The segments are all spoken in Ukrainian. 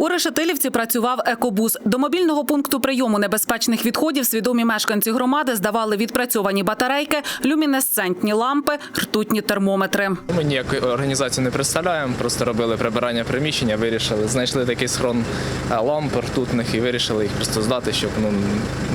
У Решетилівці працював екобус. До мобільного пункту прийому небезпечних відходів свідомі мешканці громади здавали відпрацьовані батарейки, люмінесцентні лампи, ртутні термометри. Ми ніяку організацію не представляємо, просто робили прибирання приміщення, вирішили, знайшли такий схрон е, ламп ртутних і вирішили їх просто здати, щоб ну,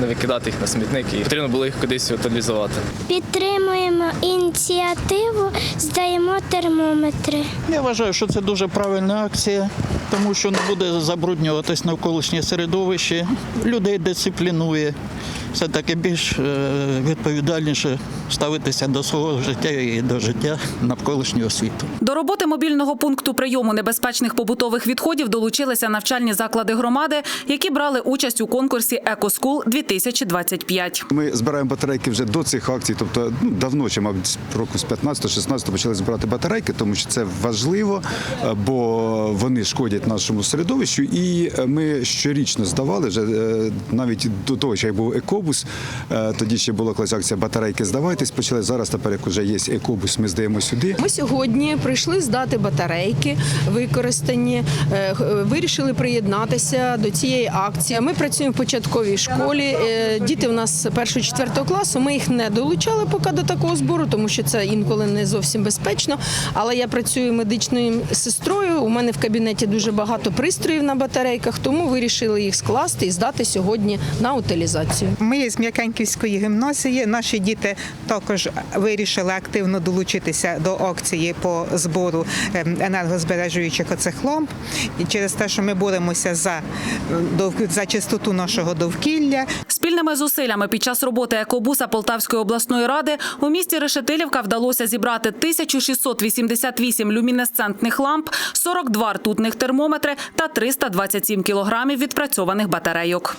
не викидати їх на смітник. І потрібно було їх кудись утилізувати. Підтримуємо ініціативу, здаємо термометри. Я вважаю, що це дуже правильна акція, тому що не буде забруднюватись навколишнє середовище, людей дисциплінує. Все таки більш е, відповідальніше ставитися до свого життя і до життя навколишнього світу. До роботи мобільного пункту прийому небезпечних побутових відходів долучилися навчальні заклади громади, які брали участь у конкурсі «Екоскул 2025 Ми збираємо батарейки вже до цих акцій, тобто ну, давно, ще, мабуть, року з 15-16 почали збирати батарейки, тому що це важливо, е, бо вони шкодять нашому середовищу. І е, ми щорічно здавали вже навіть до того, що як був екобус, е, тоді ще була колись акція батарейки здавайтесь. Почали зараз. Тепер як вже є екобус, ми здаємо сюди. Ми сьогодні прийшли здати батарейки використані, е, е, вирішили приєднатися до цієї акції. Ми працюємо в початковій школі. Діти у нас першого четвертого класу. Ми їх не долучали поки до такого збору, тому що це інколи не зовсім безпечно. Але я працюю медичною сестрою. У мене в кабінеті дуже багато пристроїв на батарейках, тому вирішили їх скласти і здати сьогодні на утилізацію. Ми з М'якеньківської гімназії. Наші діти також вирішили активно долучитися до акції по збору ем, енергозбережуючих оцих ламп. І через те, що ми боремося за, е, за чистоту нашого довкілля, Спільними зусиллями під час роботи екобуса Полтавської обласної ради у місті Решетилівка вдалося зібрати 1688 люмінесцентних ламп, 42 ртутних термометри та 327 кілограмів відпрацьованих батарейок.